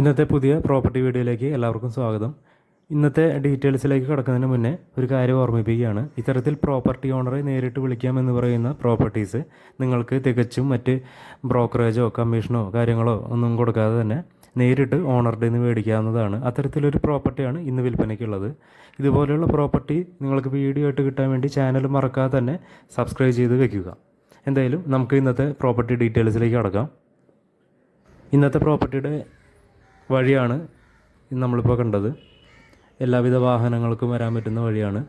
ഇന്നത്തെ പുതിയ പ്രോപ്പർട്ടി വീഡിയോയിലേക്ക് എല്ലാവർക്കും സ്വാഗതം. ഇന്നത്തെ ഡീറ്റെയിൽസിലേക്ക് കടക്കുന്നതിന് മുന്നേ ഒരു കാര്യം ഓർമ്മിപ്പിക്കുകയാണ്. ഇത്തരത്തിൽ പ്രോപ്പർട്ടി ഓണറെ നേരിട്ട് വിളിക്കാമെന്ന് പറയുന്ന പ്രോപ്പർട്ടീസ് നിങ്ങൾക്ക് തികച്ചും മറ്റ് ബ്രോക്കറേജോ കമ്മീഷനോ കാര്യങ്ങളോ ഒന്നും കൊടുക്കാതെ തന്നെ നേരിട്ട് ഓണറുടെ നിന്ന് മേടിക്കാവുന്നതാണ്. അത്തരത്തിലൊരു പ്രോപ്പർട്ടിയാണ് ഇന്ന് വിൽപ്പനയ്ക്കുള്ളത്. ഇതുപോലെയുള്ള പ്രോപ്പർട്ടി നിങ്ങൾക്ക് വീഡിയോ ആയിട്ട് കിട്ടാൻ വേണ്ടി ചാനൽ മറക്കാതെ തന്നെ സബ്സ്ക്രൈബ് ചെയ്ത് വെക്കുക. എന്തായാലും നമുക്ക് ഇന്നത്തെ പ്രോപ്പർട്ടി ഡീറ്റെയിൽസിലേക്ക് കടക്കാം. ഇന്നത്തെ പ്രോപ്പർട്ടിയുടെ വഴിയാണ് നമ്മളിപ്പോൾ കണ്ടത്. എല്ലാവിധ വാഹനങ്ങൾക്കും വരാൻ പറ്റുന്ന വഴിയാണ്.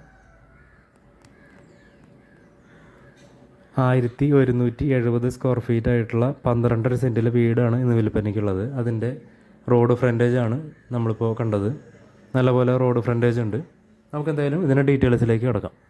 ആയിരത്തി ഒരുന്നൂറ്റി എഴുപത് സ്ക്വയർ ഫീറ്റ് ആയിട്ടുള്ള പന്ത്രണ്ടര സെന്റിലെ വീടാണ് ഇന്ന് വിൽപ്പനയ്ക്കുള്ളത്. അതിന്റെ റോഡ് ഫ്രണ്ടേജ് ആണ് നമ്മളിപ്പോൾ കണ്ടത്. നല്ലപോലെ റോഡ് ഫ്രണ്ടേജ് ഉണ്ട്. നമുക്ക് എന്തായാലും ഇതിന്റെ ഡീറ്റെയിൽസിലേക്ക് കിടക്കാം.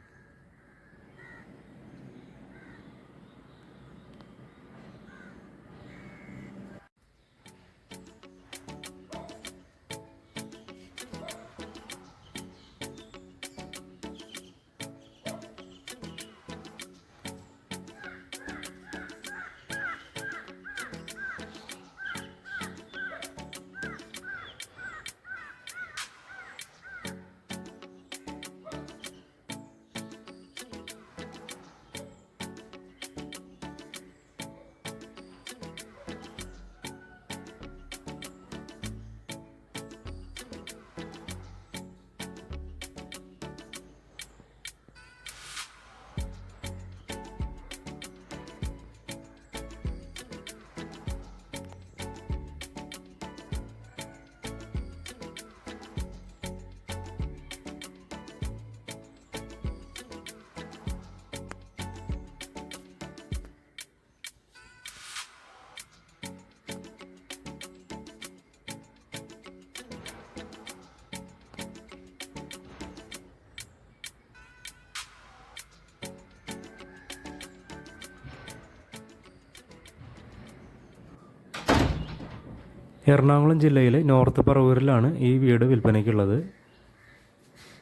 എറണാകുളം ജില്ലയിലെ നോർത്ത് പറവൂരിലാണ് ഈ വീട് വിൽപ്പനയ്ക്കുള്ളത്.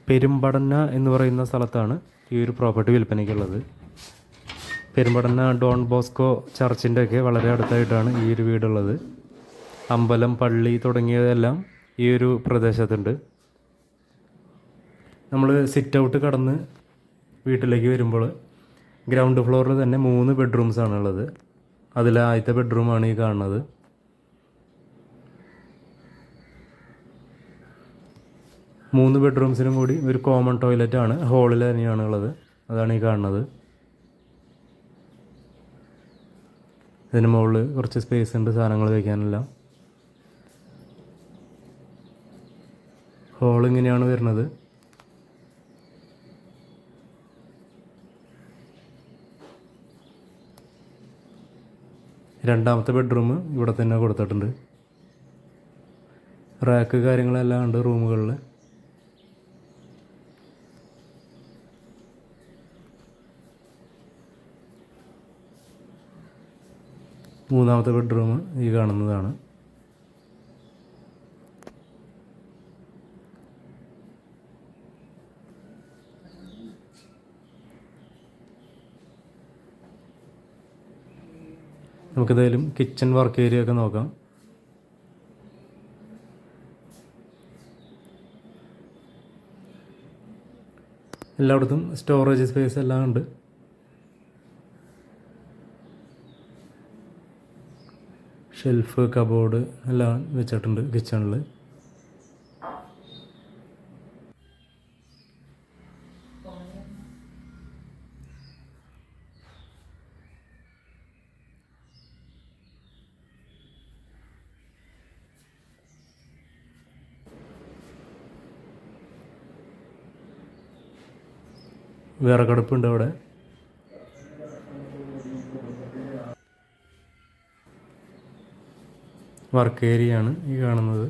പെരുമ്പടന്ന എന്ന് പറയുന്ന സ്ഥലത്താണ് ഈ ഒരു പ്രോപ്പർട്ടി വിൽപ്പനയ്ക്കുള്ളത്. പെരുമ്പടന്ന ഡോൺ ബോസ്കോ ചർച്ചിന്റെ ഒക്കെ വളരെ അടുത്തായിട്ടാണ് ഈ ഒരു വീടുള്ളത്. അമ്പലം പള്ളി തുടങ്ങിയതെല്ലാം ഈ ഒരു പ്രദേശത്തുണ്ട്. നമ്മൾ സിറ്റ് ഔട്ട് കടന്ന് വീട്ടിലേക്ക് വരുമ്പോൾ ഗ്രൗണ്ട് ഫ്ലോറിൽ തന്നെ മൂന്ന് ബെഡ്റൂംസ് ആണുള്ളത്. അതിൽ ആദ്യത്തെ ബെഡ്റൂമാണ് ഈ കാണുന്നത്. മൂന്ന് ബെഡ്റൂംസിനും കൂടി ഒരു കോമൺ ടോയ്ലറ്റ് ആണ്. ഹോളിൽ തന്നെയാണ് ഉള്ളത്. അതാണ് ഈ കാണുന്നത്. ഇതിന് മുകളിൽ കുറച്ച് സ്പേസ് ഉണ്ട് സാധനങ്ങൾ വയ്ക്കാനെല്ലാം ഹോൾ ഇങ്ങനെയാണ് വരുന്നത്. രണ്ടാമത്തെ ബെഡ്റൂം ഇവിടെ തന്നെ കൊടുത്തിട്ടുണ്ട്. റാക്ക് കാര്യങ്ങളെല്ലാം ഉണ്ട് റൂമുകളിൽ മൂന്നാമത്തെ ബെഡ്റൂം ഈ കാണുന്നതാണ്. നമുക്കെന്തായാലും കിച്ചൺ വർക്ക് ഏരിയ ഒക്കെ നോക്കാം. എല്ലായിടത്തും സ്റ്റോറേജ് സ്പേസ് എല്ലാം ഉണ്ട്. ഷെൽഫ് കബോർഡ് എല്ലാം വെച്ചിട്ടുണ്ട് കിച്ചണിൽ. വിറകടുപ്പുണ്ട് അവിടെ. വർക്ക് ഏരിയയാണ് ഈ കാണുന്നത്.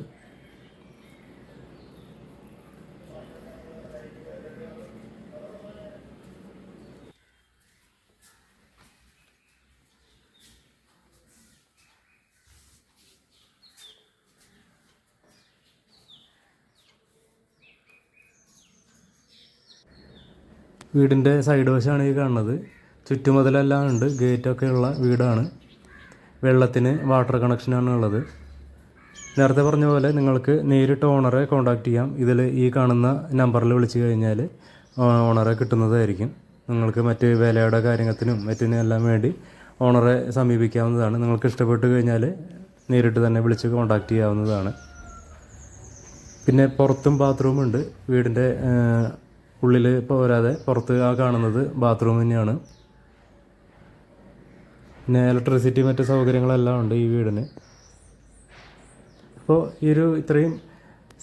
വീടിന്റെ സൈഡ് വശമാണ് ഈ കാണുന്നത്. ചുറ്റുമതിലെല്ലാം ഉണ്ട്. ഗേറ്റൊക്കെയുള്ള വീടാണ്. വെള്ളത്തിന് വാട്ടർ കണക്ഷനാണ് ഉള്ളത് നേരത്തെ പറഞ്ഞ പോലെ നിങ്ങൾക്ക് നേരിട്ട് ഓണറെ കോൺടാക്റ്റ് ചെയ്യാം. ഇതിൽ ഈ കാണുന്ന നമ്പറിൽ വിളിച്ചു കഴിഞ്ഞാൽ ഓണറെ കിട്ടുന്നതായിരിക്കും. നിങ്ങൾക്ക് മറ്റ് വിലയുടെ കാര്യത്തിനും മറ്റിനും എല്ലാം വേണ്ടി ഓണറെ സമീപിക്കാവുന്നതാണ്. നിങ്ങൾക്ക് ഇഷ്ടപ്പെട്ട് കഴിഞ്ഞാൽ നേരിട്ട് തന്നെ വിളിച്ച് കോൺടാക്റ്റ് ചെയ്യാവുന്നതാണ്. പിന്നെ പുറത്തും ബാത്റൂം ഉണ്ട്. വീടിന്റെ ഉള്ളിൽ പോരാതെ പുറത്ത് ആ കാണുന്നത് ബാത്റൂം തന്നെയാണ്. പിന്നെ ഇലക്ട്രിസിറ്റി മറ്റ് സൗകര്യങ്ങളെല്ലാം ഉണ്ട് ഈ വീടിന്. അപ്പോൾ ഈ ഒരു ഇത്രയും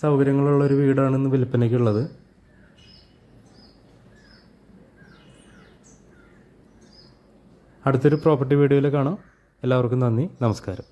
സൗകര്യങ്ങളുള്ള ഒരു വീടാണ് ഇന്ന് വിൽപ്പനയ്ക്കുള്ളത്. അടുത്തൊരു പ്രോപ്പർട്ടി വീഡിയോയിൽ കാണാം. എല്ലാവർക്കും നന്ദി. നമസ്കാരം.